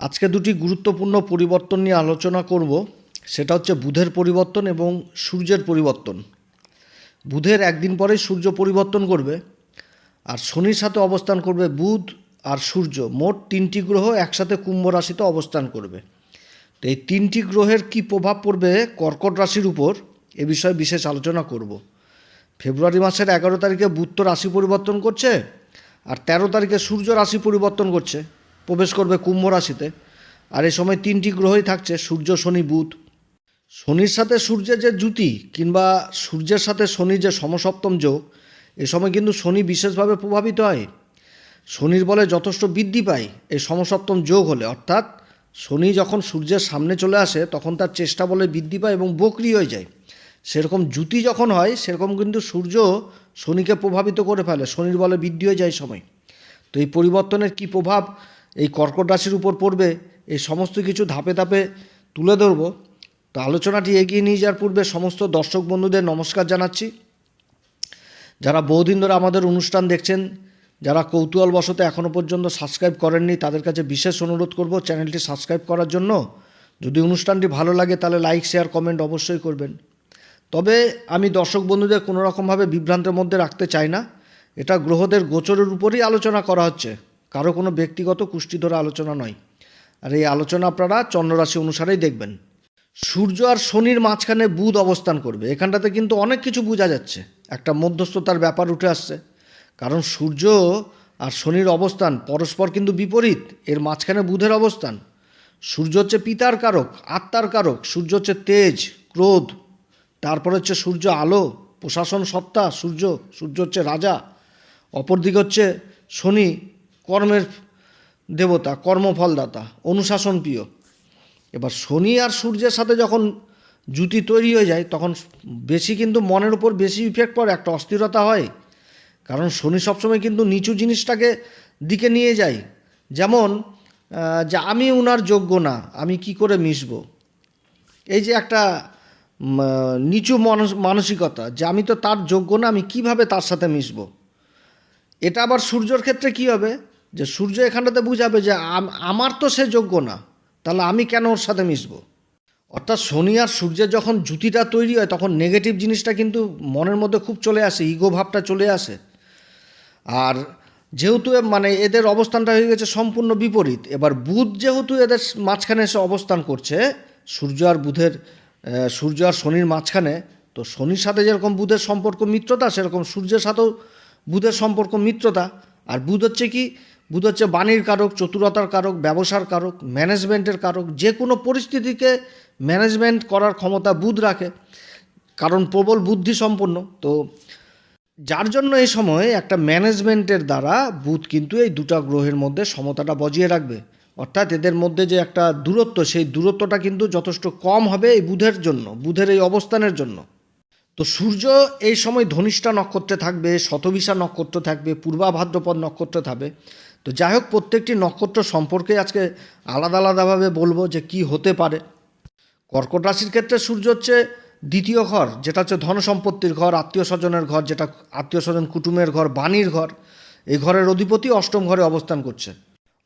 আজকে দুটি গুরুত্বপূর্ণ পরিবর্তন নিয়ে আলোচনা করব। সেটা হচ্ছে বুধের পরিবর্তন এবং সূর্যের পরিবর্তন। বুধের একদিন পরেই সূর্য পরিবর্তন করবে আর শনির সাথে অবস্থান করবে বুধ আর সূর্য। মোট তিনটি গ্রহ একসাথে কুম্ভ রাশিতে অবস্থান করবে। তো এই তিনটি গ্রহের কি প্রভাব পড়বে কর্কট রাশির উপর এ বিষয়ে বিশেষ আলোচনা করব। ফেব্রুয়ারি মাসের এগারো তারিখে বুধ তো রাশি পরিবর্তন করছে আর তেরো তারিখে সূর্য রাশি পরিবর্তন করছে। প্রবেশ করবে কুম্ভ রাশিতে। আর এই সময় তিনটি গ্রহই থাকছে, সূর্য, শনি, বুধ। শনির সাথে সূর্যের যে জুতি কিংবা সূর্যের সাথে শনির যে সমসপ্তম যোগ, এ সময় কিন্তু শনি বিশেষভাবে প্রভাবিত হয়। শনির বলে যথেষ্ট বৃদ্ধি পায় এই সমসপ্তম যোগ হলে। অর্থাৎ শনি যখন সূর্যের সামনে চলে আসে, তখন তার চেষ্টা বলে বৃদ্ধি পায় এবং বকরি হয়ে যায়। সেরকম জুতি যখন হয়, সেরকম কিন্তু সূর্য শনিকে প্রভাবিত করে ফেলে। শনির বলে বৃদ্ধি হয়ে যায় সময়। তো এই পরিবর্তনের কি প্রভাব? এই কর্কট রাশির উপর পড়বে, এই সমস্ত কিছু ধাপে ধাপে তুলে ধরবো। তো আলোচনাটি এগিয়ে নিয়ে যাওয়ার পূর্বে সমস্ত দর্শক বন্ধুদের নমস্কার জানাচ্ছি। যারা বহুদিন ধরে আমাদের অনুষ্ঠান দেখছেন, যারা কৌতূহলবশত এখনও পর্যন্ত সাবস্ক্রাইব করেননি, তাদের কাছে বিশেষ অনুরোধ করব চ্যানেলটি সাবস্ক্রাইব করার জন্য। যদি অনুষ্ঠানটি ভালো লাগে তাহলে লাইক, শেয়ার, কমেন্ট অবশ্যই করবেন। তবে আমি দর্শক বন্ধুদের কোনোরকমভাবে বিভ্রান্তের মধ্যে রাখতে চাই না। এটা গ্রহদের গোচরের উপরই আলোচনা করা হচ্ছে। কারও কোনো ব্যক্তিগত কুষ্টি ধরে আলোচনা নয়। আর এই আলোচনা আপনারা চন্দ্ররাশি অনুসারেই দেখবেন। সূর্য আর শনির মাঝখানে বুধ অবস্থান করবে। এখানটাতে কিন্তু অনেক কিছু বোঝা যাচ্ছে। একটা মধ্যস্থতার ব্যাপার উঠে আসছে। কারণ সূর্য আর শনির অবস্থান পরস্পর কিন্তু বিপরীত। এর মাঝখানে বুধের অবস্থান। সূর্য হচ্ছে পিতার কারক, আত্মার কারক, সূর্য হচ্ছে তেজ, ক্রোধ। তারপর হচ্ছে সূর্য আলো, প্রশাসন সত্তা, সূর্য সূর্য হচ্ছে রাজা। অপরদিকে হচ্ছে শনি কর্মের দেবতা, কর্মফলদাতা অনুশাসন প্রিয় এবার শনি আর সূর্যের সাথে যখন জুতি তৈরি হয়ে যায়, তখন বেশি কিন্তু মনের উপর বেশি ইফেক্ট পড়ে, একটা অস্থিরতা হয়। কারণ শনি সবসময় কিন্তু নিচু জিনিসটাকে দিকে নিয়ে যায়। যেমন যে আমি উনার যোগ্য না, আমি কি করে মিশবো? এই যে একটা নিচু মানস- মানসিকতা, যে আমি তো তার যোগ্য না, আমি কীভাবে তার সাথে মিশবো? এটা আবার সূর্যর ক্ষেত্রে কি হবে? যে সূর্য এখানটাতে বুঝাবে যে আমার তো সে যোগ্য না, তাহলে আমি কেন ওর সাথে মিশবো? অর্থাৎ শনি আর সূর্যের যখন জুতিটা তৈরি হয়, তখন নেগেটিভ জিনিসটা কিন্তু মনের মধ্যে খুব চলে আসে ইগো ভাবটা চলে আসে। আর যেহেতু মানে এদের অবস্থানটা হয়ে গেছে সম্পূর্ণ বিপরীত, এবার বুধ যেহেতু এদের মাঝখানে এসে অবস্থান করছে, সূর্য আর বুধের সূর্য আর শনির মাঝখানে, তো শনির সাথে যেরকম বুধের সম্পর্ক মিত্রতা, সেরকম সূর্যের সাথেও বুধের সম্পর্ক মিত্রতা। আর বুধ হচ্ছে কি বুধ হচ্ছে বাণীর কারক, চতুরতার কারক, ব্যবসার কারক ম্যানেজমেন্টের কারক, যে কোনো পরিস্থিতিকে ম্যানেজমেন্ট করার ক্ষমতা বুধ রাখে। কারণ প্রবল বুদ্ধি সম্পন্ন। তো যার জন্য এই সময় একটা ম্যানেজমেন্টের দ্বারা বুধ কিন্তু এই দুটা গ্রহের মধ্যে সমতাটা বজিয়ে রাখবে। অর্থাৎ এদের মধ্যে যে একটা দূরত্ব, সেই দূরত্বটা কিন্তু যথেষ্ট কম হবে এই বুধের জন্য, বুধের এই অবস্থানের জন্য। তো সূর্য এই সময় ধনিষ্ঠা নক্ষত্রে থাকবে শতবিশা নক্ষত্র থাকবে, পূর্বা ভাদ্রপদ নক্ষত্র থাকবে। তো যাই হোক, প্রত্যেকটি নক্ষত্র সম্পর্কে আজকে আলাদা আলাদাভাবে বলব যে কি হতে পারে। কর্কট রাশির ক্ষেত্রে সূর্য হচ্ছে দ্বিতীয় ঘর, যেটা হচ্ছে ধন সম্পত্তির ঘর, আত্মীয় স্বজনের ঘর, যেটা আত্মীয় স্বজন কুটুমের ঘর, বাণীর ঘর। এই ঘরের অধিপতি অষ্টম ঘরে অবস্থান করছে।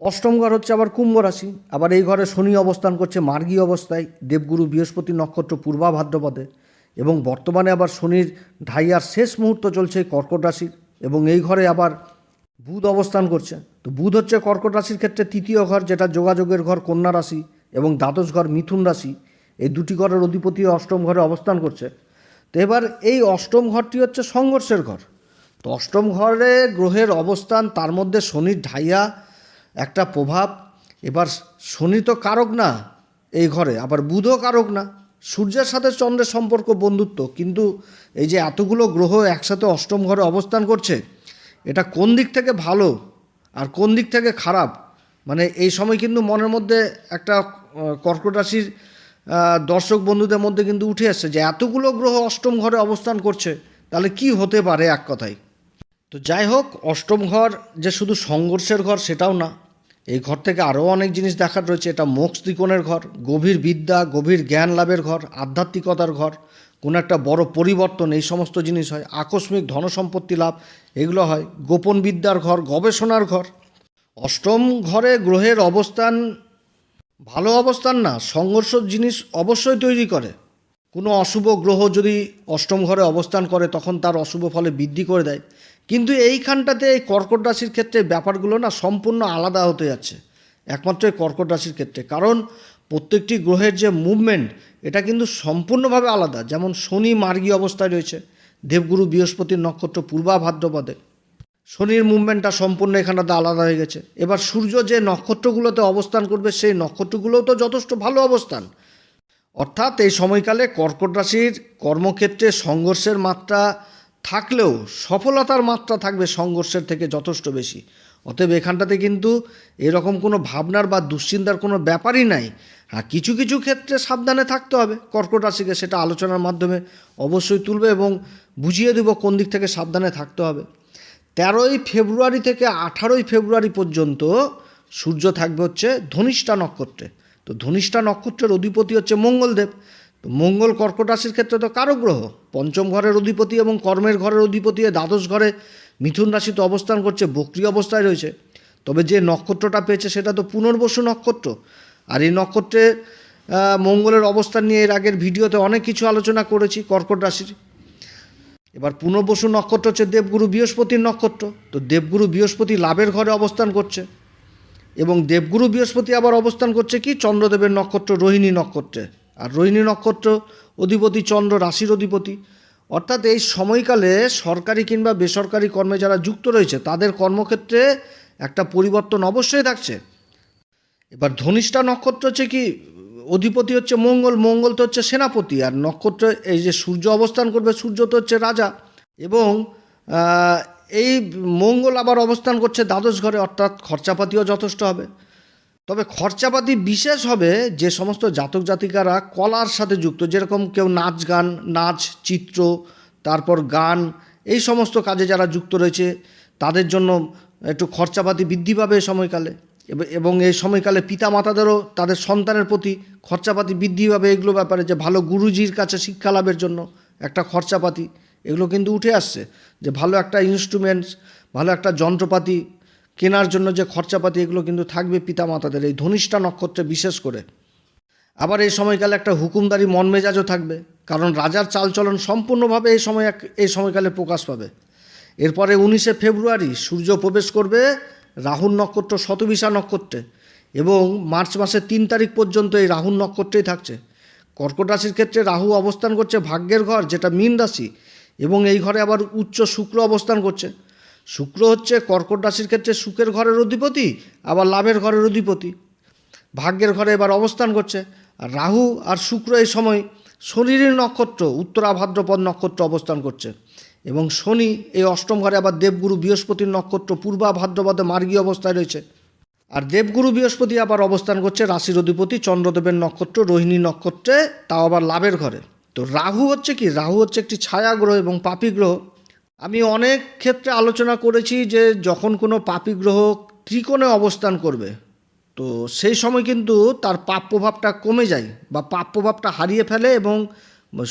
অষ্টম ঘর হচ্ছে আবার কুম্ভ রাশি, আবার এই ঘরে শনি অবস্থান করছে মার্গী অবস্থায়, দেবগুরু বৃহস্পতি নক্ষত্র পূর্বা ভাদ্রপদে, এবং বর্তমানে আবার শনির ঢাইয়ার শেষ মুহূর্ত চলছে কর্কট রাশির, এবং এই ঘরে আবার বুধ অবস্থান করছে। তো বুধ হচ্ছে কর্কট রাশির ক্ষেত্রে তৃতীয় ঘর, যেটা যোগাযোগের ঘর, কন্যা রাশি এবং দ্বাদশ ঘর, মিথুন রাশি। এই দুটি ঘরের অধিপতি অষ্টম ঘরে অবস্থান করছে। তো এবার এই অষ্টম ঘরটি হচ্ছে সংঘর্ষের ঘর। তো অষ্টম ঘরে গ্রহের অবস্থান, তার মধ্যে শনির ঢাইয়া, একটা প্রভাব। এবার শনি তো কারক না এই ঘরে, আবার বুধও কারক না। সূর্যের সাথে চন্দ্রের সম্পর্ক, বন্ধুত্ব। কিন্তু এই যে এতগুলো গ্রহ একসাথে অষ্টম ঘরে অবস্থান করছে, এটা কোন দিক থেকে ভালো? আর কোন দিক থেকে খারাপ? মানে এই সময় কিন্তু মনের মধ্যে একটা কর্কট রাশির দর্শক বন্ধুদের মধ্যে কিন্তু উঠে আসছে যে এতগুলো গ্রহ অষ্টম ঘরে অবস্থান করছে, তাহলে কি হতে পারে এক কথায়? তো যাই হোক, অষ্টম ঘর যে শুধু সংঘর্ষের ঘর সেটাও না, এই ঘর থেকে আরও অনেক জিনিস দেখার রয়েছে। এটা মোক্ষ ত্রিকোণের ঘর, গভীর বিদ্যা, গভীর জ্ঞান লাভের ঘর, আধ্যাত্মিকতার ঘর কোনো একটা বড় পরিবর্তন, এই সমস্ত জিনিস হয়। আকস্মিক ধনসম্পত্তি লাভ, এগুলো হয় গোপন বিদ্যার ঘর, গবেষণার ঘর। অষ্টম ঘরে গ্রহের অবস্থান ভালো অবস্থান না, সংঘর্ষ জিনিস অবশ্যই তৈরি করে। কোনো অশুভ গ্রহ যদি অষ্টম ঘরে অবস্থান করে, তখন তার অশুভ ফলে বৃদ্ধি করে দেয়। কিন্তু এইখানটাতে এই কর্কট রাশির ক্ষেত্রে ব্যাপারগুলো না সম্পূর্ণ আলাদা হতে যাচ্ছে। একমাত্র কর্কট রাশির ক্ষেত্রে। কারণ প্রত্যেকটি গ্রহের যে মুভমেন্ট এটা কিন্তু সম্পূর্ণভাবে আলাদা। যেমন শনি মার্গী অবস্থায় রয়েছে, দেবগুরু বৃহস্পতির নক্ষত্র পূর্বা ভাদ্রপদে। শনির মুভমেন্টটা সম্পূর্ণ এখানটাতে আলাদা হয়ে গেছে। এবার সূর্য যে নক্ষত্রগুলোতে অবস্থান করবে, সেই নক্ষত্রগুলোও তো যথেষ্ট ভালো অবস্থান। অর্থাৎ এই সময়কালে কর্কট রাশির কর্মক্ষেত্রে সংঘর্ষের মাত্রা থাকলেও সফলতার মাত্রা থাকবে সংঘর্ষের থেকে যথেষ্ট বেশি। অতএব এখানটাতে কিন্তু এরকম কোনো ভাবনার বা দুশ্চিন্তার কোনো ব্যাপারই নাই। হ্যাঁ কিছু কিছু ক্ষেত্রে সাবধানে থাকতে হবে। কর্কট রাশিকে সেটা আলোচনার মাধ্যমে অবশ্যই তুলবে এবং বুঝিয়ে দেব কোন দিক থেকে সাবধানে থাকতে হবে। তেরোই ফেব্রুয়ারি থেকে আঠারোই ফেব্রুয়ারি পর্যন্ত সূর্য থাকবে হচ্ছে ধনিষ্ঠা নক্ষত্রে। তো ধনিষ্ঠা নক্ষত্রের অধিপতি হচ্ছে মঙ্গলদেব। তো মঙ্গল কর্কট রাশির ক্ষেত্রে তো কারও গ্রহ। পঞ্চম ঘরের অধিপতি এবং কর্মের ঘরের অধিপতি দ্বাদশ ঘরে মিথুন রাশিতে অবস্থান করছে, বক্রি অবস্থায় রয়েছে। তবে যে নক্ষত্রটা পেয়েছে সেটা তো পুনর্বসু নক্ষত্র। আর এই নক্ষত্রে মঙ্গলের অবস্থান নিয়ে এর আগের ভিডিওতে অনেক কিছু আলোচনা করেছি, কর্কট রাশির। এবার পুনর্বসু নক্ষত্র হচ্ছে দেবগুরু বৃহস্পতির নক্ষত্র। তো দেবগুরু বৃহস্পতি লাভের ঘরে অবস্থান করছে। এবং দেবগুরু বৃহস্পতি আবার অবস্থান করছে কি? চন্দ্রদেবের নক্ষত্র, রোহিণী নক্ষত্রে। আর রোহিণী নক্ষত্র অধিপতি চন্দ্র, রাশির অধিপতি। অর্থাৎ এই সময়কালে সরকারি কিংবা বেসরকারি কর্মে যারা যুক্ত রয়েছে, তাদের কর্মক্ষেত্রে একটা পরিবর্তন অবশ্যই থাকছে। এবার ধনিষ্ঠা নক্ষত্র হচ্ছে কি, অধিপতি হচ্ছে মঙ্গল মঙ্গল তো হচ্ছে সেনাপতি, আর নক্ষত্র এই যে সূর্য অবস্থান করবে, সূর্য তো হচ্ছে রাজা। এবং এই মঙ্গল আবার অবস্থান করছে দ্বাদশ ঘরে, অর্থাৎ খরচাপাতিও যথেষ্ট হবে। তবে খরচাপাতি বিশেষ হবে যে সমস্ত জাতক জাতিকারা কলার সাথে যুক্ত, যেরকম কেউ নাচ গান, নাচ, চিত্র, তারপর গান, এই সমস্ত কাজে যারা যুক্ত রয়েছে, তাদের জন্য একটু খরচাপাতি বৃদ্ধি পাবে সময়কালে। এবং এই সময়কালে পিতা মাতাদেরও তাদের সন্তানের প্রতি খরচাপাতি বৃদ্ধি পাবে এগুলো ব্যাপারে, যে ভালো গুরুজির কাছে শিক্ষা লাভের জন্য একটা খরচাপাতি। এগুলো কিন্তু উঠে আসছে, যে ভালো একটা ইনস্ট্রুমেন্টস ভালো একটা যন্ত্রপাতি কেনার জন্য যে খরচাপাতি, এগুলো কিন্তু থাকবে পিতামাতাদের, এই ধনিষ্ঠা নক্ষত্রে বিশেষ করে। আবার এই সময়কালে একটা হুকুমদারি মন মেজাজও থাকবে, কারণ রাজার চালচলন সম্পূর্ণভাবে এই সময় এক- এই সময়কালে প্রকাশ পাবে। এরপরে উনিশে ফেব্রুয়ারি সূর্য প্রবেশ করবে রাহুল নক্ষত্র শতবিশা নক্ষত্রে, এবং মার্চ মাসের তিন তারিখ পর্যন্ত এই রাহুল নক্ষত্রেই থাকছে। কর্কট রাশির ক্ষেত্রে রাহু অবস্থান করছে ভাগ্যের ঘর, যেটা মীন রাশি, এবং এই ঘরে আবার উচ্চ শুক্র অবস্থান করছে। শুক্র হচ্ছে কর্কট রাশির ক্ষেত্রে সুখের ঘরের অধিপতি, আবার লাভের ঘরের অধিপতি। ভাগ্যের ঘরে এবার অবস্থান করছে। আর রাহু আর শুক্র এই সময় শনির নক্ষত্র, উত্তরা ভাদ্রপদ নক্ষত্র অবস্থান করছে। এবং শনি এই অষ্টম ঘরে আবার দেবগুরু বৃহস্পতির নক্ষত্র, পূর্বা ভাদ্রপদে মার্গী অবস্থায় রয়েছে। আর দেবগুরু বৃহস্পতি আবার অবস্থান করছে রাশির অধিপতি, চন্দ্রদেবের নক্ষত্র, রোহিণী নক্ষত্রে, তাও আবার লাভের ঘরে। তো রাহু হচ্ছে কি? রাহু হচ্ছে একটি ছায়া গ্রহ এবং পাপী গ্রহ। আমি অনেক ক্ষেত্রে আলোচনা করেছি যে যখন কোনো পাপী গ্রহ ত্রিকোণে অবস্থান করবে, তো সেই সময় কিন্তু তার পাপ প্রভাবটা কমে যায় বা পাপ প্রভাবটা হারিয়ে ফেলে এবং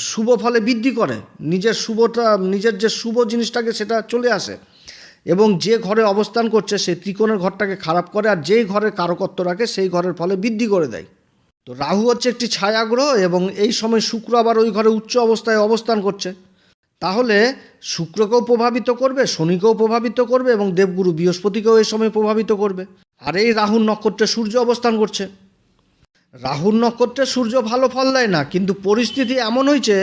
শুভ ফলে বৃদ্ধি করে। নিজের শুভটা, নিজের যে শুভ জিনিসটাকে সেটা চলে আসে এবং যে ঘরে অবস্থান করছে সেই ত্রিকোণের ঘরটাকে খারাপ করে আর যেই ঘরের কারকত্ব রাখে সেই ঘরের ফলে বৃদ্ধি করে দেয়। তো রাহু হচ্ছে একটি ছায়া গ্রহ এবং এই সময় শুক্র আবার ওই ঘরে উচ্চ অবস্থায় অবস্থান করছে। তাহলে শুক্রকেও প্রভাবিত করবে, শনিকেও প্রভাবিত করবে এবং দেবগুরু বৃহস্পতিকেও এই সময় প্রভাবিত করবে। আর এই রাহুর নক্ষত্রে সূর্য অবস্থান করছে। রাহুর নক্ষত্রে সূর্য ভালো ফল দেয় না, কিন্তু পরিস্থিতি এমন হয়েছে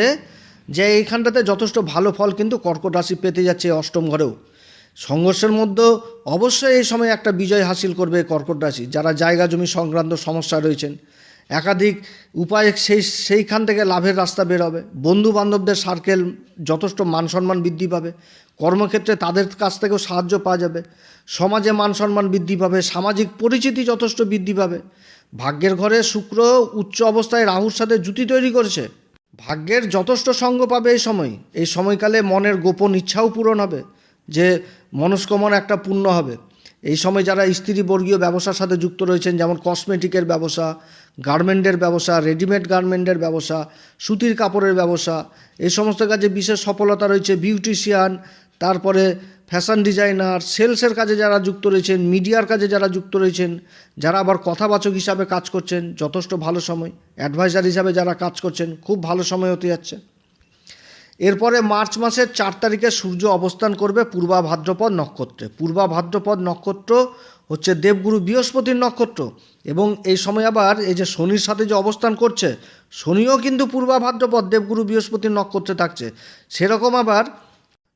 যে এইখানটাতে যথেষ্ট ভালো ফল কিন্তু কর্কট রাশি পেতে যাচ্ছে অষ্টম ঘরেও। সংঘর্ষের মধ্যে অবশ্যই এই সময় একটা বিজয় হাসিল করবে কর্কট রাশি, যারা জায়গা জমি সংক্রান্ত সমস্যা রয়েছেন। একাধিক উপায়ে সেই, সেইখান থেকে লাভের রাস্তা বের হবে। বন্ধু বান্ধবদের সার্কেল যথেষ্ট মান সম্মান বৃদ্ধি পাবে। কর্মক্ষেত্রে তাদের কাছ থেকেও সাহায্য পাওয়া যাবে। সমাজে মান সম্মান বৃদ্ধি পাবে, সামাজিক পরিচিতি যথেষ্ট বৃদ্ধি পাবে। ভাগ্যের ঘরে শুক্র উচ্চ অবস্থায় রাহুর সাথে জুতি তৈরি করেছে। ভাগ্যের যথেষ্ট সঙ্গ পাবে এই সময়। এই সময়কালে মনের গোপন ইচ্ছাও পূরণ হবে, যে মনস্কামনা একটা পূর্ণ হবে। এই সময় যারা স্ত্রী বর্গীয় ব্যবসার সাথে যুক্ত রয়েছেন, যেমন কসমেটিকের ব্যবসা গার্মেন্টের ব্যবসা রেডিমেড গার্মেন্টের ব্যবসা, সুতির কাপড়ের ব্যবসা, এই সমস্ত কাজে বিশেষ সফলতা রয়েছে বিউটিশিয়ান তারপরে ফ্যাশন ডিজাইনার সেলসের কাজে যারা যুক্ত রয়েছেন মিডিয়ার কাজে যারা যুক্ত রয়েছেন, যারা আবার কথাবাচক হিসাবে কাজ করছেন, যথেষ্ট ভালো সময় অ্যাডভাইজার হিসাবে যারা কাজ করছেন, খুব ভালো সময় হতে যাচ্ছে। এরপরে মার্চ মাসের চার তারিখে সূর্য অবস্থান করবে পূর্বা ভাদ্রপদ নক্ষত্রে। পূর্বা ভাদ্রপদ নক্ষত্র হচ্ছে দেবগুরু বৃহস্পতির নক্ষত্র এবং এই সময় আবার এই যে শনির সাথে যে অবস্থান করছে, শনিও কিন্তু পূর্বা ভাদ্রপদ দেবগুরু বৃহস্পতির নক্ষত্রে থাকছে। সেরকম আবার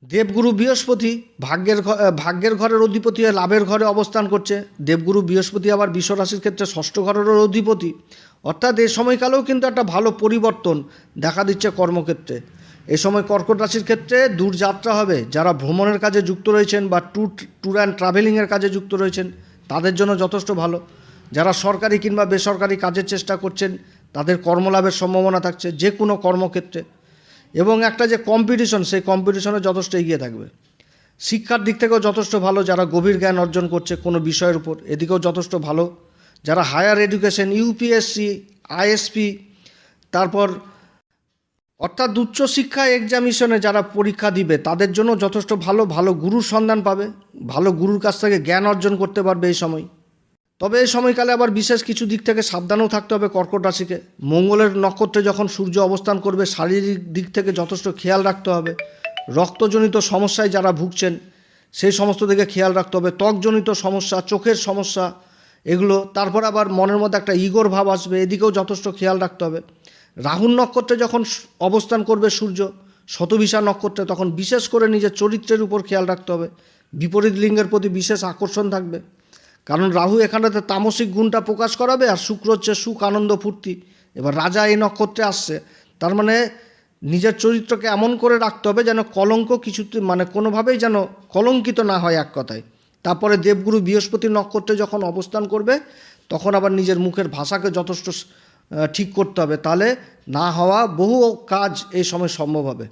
দেবগুরু বৃহস্পতি ভাগ্যের ভাগ্যের ঘরের অধিপতি লাভের ঘরে অবস্থান করছে। দেবগুরু বৃহস্পতি আবার বিশ্বরাশির ক্ষেত্রে ষষ্ঠ ঘরেরও অধিপতি। অর্থাৎ এই সময়কালেও কিন্তু একটা ভালো পরিবর্তন দেখা দিচ্ছে কর্মক্ষেত্রে। এই সময় কর্কট রাশির ক্ষেত্রে দূরযাত্রা হবে। যারা ভ্রমণের কাজে যুক্ত রয়েছেন বা ট্যুর ট্যুর অ্যান্ড ট্রাভেলিংয়ের কাজে যুক্ত রয়েছেন, তাদের জন্য যথেষ্ট ভালো। যারা সরকারি কিংবা বেসরকারি কাজের চেষ্টা করছেন, তাদের কর্মলাভের সম্ভাবনা থাকছে যে কোনো কর্মক্ষেত্রে। এবং একটা যে কম্পিটিশন সেই কম্পিটিশনে যথেষ্ট এগিয়ে থাকবে। শিক্ষার দিক থেকেও যথেষ্ট ভালো, যারা গভীর জ্ঞান অর্জন করছে কোনো বিষয়ের উপর, এদিকেও যথেষ্ট ভালো। যারা হায়ার এডুকেশন ইউপিএসসি আইএসপি তারপর অর্থাৎ উচ্চশিক্ষা এক্সামিশনে যারা পরীক্ষা দিবে, তাদের জন্য যথেষ্ট ভালো ভালো গুরুর সন্ধান পাবে, ভালো গুরুর কাছ থেকে জ্ঞান অর্জন করতে পারবে এই সময়। তবে এই সময়কালে আবার বিশেষ কিছু দিক থেকে সাবধানও থাকতে হবে কর্কট রাশিকে। মঙ্গলের নক্ষত্রে যখন সূর্য অবস্থান করবে, শারীরিক দিক থেকে যথেষ্ট খেয়াল রাখতে হবে। রক্তজনিত সমস্যায় যারা ভুগছেন, সেই সমস্ত দিকে খেয়াল রাখতে হবে। ত্বকজনিত সমস্যা, চোখের সমস্যা, এগুলো। তারপর আবার মনের মধ্যে একটা ইগোর ভাব আসবে, এদিকেও যথেষ্ট খেয়াল রাখতে হবে। রাহুল নক্ষত্রে যখন অবস্থান করবে সূর্য শতবিশা নক্ষত্রে তখন বিশেষ করে নিজের চরিত্রের উপর খেয়াল রাখতে হবে। বিপরীত লিঙ্গের প্রতি বিশেষ আকর্ষণ থাকবে। কারণ রাহু এখানেতে তামসিক গুণটা প্রকাশ করাবে আর শুক্র হচ্ছে সুখ, আনন্দ, ফুর্তি। এবার রাজা এই নক্ষত্রে আসছে। তার মানে নিজের চরিত্রকে এমন করে রাখতে হবে যেন কলঙ্ক কিছুতে মানে কোনোভাবেই যেন কলঙ্কিত না হয় এক কথায়। তারপরে দেবগুরু বৃহস্পতি নক্ষত্রে যখন অবস্থান করবে, তখন আবার নিজের মুখের ভাষাকে যথেষ্ট ঠিক করতে হবে। তাহলে না হওয়া বহু কাজ এই সময় সম্ভব হবে।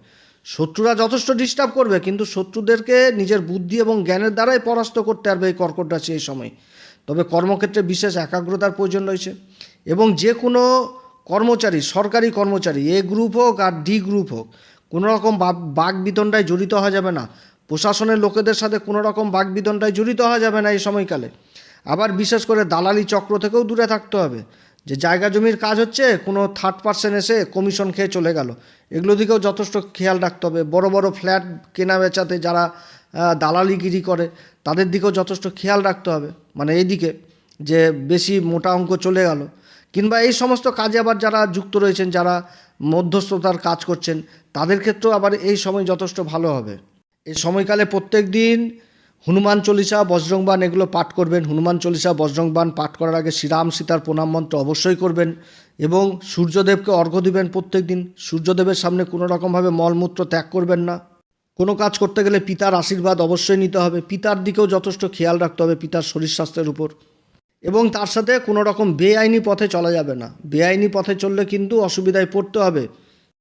শত্রুরা যথেষ্ট ডিস্টার্ব করবে, কিন্তু শত্রুদেরকে নিজের বুদ্ধি এবং জ্ঞানের দ্বারাই পরাস্ত করতে পারবে এই কর্কট রাশি এই সময়। তবে কর্মক্ষেত্রে বিশেষ একাগ্রতার প্রয়োজন রয়েছে এবং যে কোনো কর্মচারী, সরকারি কর্মচারী, এ গ্রুপ হোক আর ডি গ্রুপ হোক, কোনো রকম বাক বিতণ্ডায় জড়িত হওয়া যাবে না। প্রশাসনের লোকেদের সাথে কোনো রকম বাক বিতণ্ডায় জড়িত হওয়া যাবে না এই সময়কালে। আবার বিশেষ করে দালালি চক্র থেকেও দূরে থাকতে হবে। যে জায়গা জমির কাজ হচ্ছে, কোনো থার্ড পার্সন এসে কমিশন খেয়ে চলে গেল। এগুলো দিকেও যথেষ্ট খেয়াল রাখতে হবে। বড় বড় ফ্ল্যাট কেনা বেচাতে যারা দালালিগিরি করে, তাদের দিকেও যথেষ্ট খেয়াল রাখতে হবে। মানে এইদিকে যে বেশি মোটা অঙ্ক চলে গেল। কিংবা এই সমস্ত কাজে আবার যারা যুক্ত রয়েছেন, যারা মধ্যস্থতার কাজ করছেন, তাদের ক্ষেত্রেও আবার এই সময় যথেষ্ট ভালো হবে। এই সময়কালে প্রত্যেক দিন হনুমান চল্লিশা বজ্রংবান এগুলো পাঠ করবেন। হনুমান চল্লিশা বজ্রংবান পাঠ করার আগে শ্রীরাম সীতার প্রণাম মন্ত্র অবশ্যই করবেন এবং সূর্যদেবকে অর্ঘ্য দিবেন প্রত্যেক দিন। সূর্যদেবের সামনে কোনো রকমভাবে মলমূত্র ত্যাগ করবেন না। কোনো কাজ করতে গেলে পিতার আশীর্বাদ অবশ্যই নিতে হবে। পিতার দিকেও যথেষ্ট খেয়াল রাখতে হবে পিতার শরীর স্বাস্থ্যের উপর। এবং তার সাথে কোনো রকম বেআইনি পথে চলা যাবে না। বেআইনি পথে চললে কিন্তু অসুবিধায় পড়তে হবে।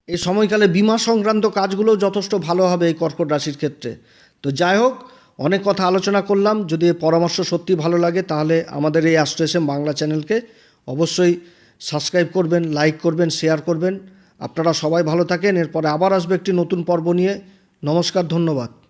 এই সময়কালে বিমা সংক্রান্ত কাজগুলোও যথেষ্ট ভালো হবে এই কর্কট রাশির ক্ষেত্রে। তো যাই হোক অনেক কথা আলোচনা করলাম। যদি পরামর্শ সত্যি ভালো লাগে, তাহলে আমাদের এই অ্যাস্ট্রেশন বাংলা চ্যানেলকে অবশ্যই সাবস্ক্রাইব করবেন, লাইক করবেন, শেয়ার করবেন। আপনারা সবাই ভালো থাকেন। এরপরে আবার আসবে একটি নতুন পর্ব নিয়ে। নমস্কার, ধন্যবাদ।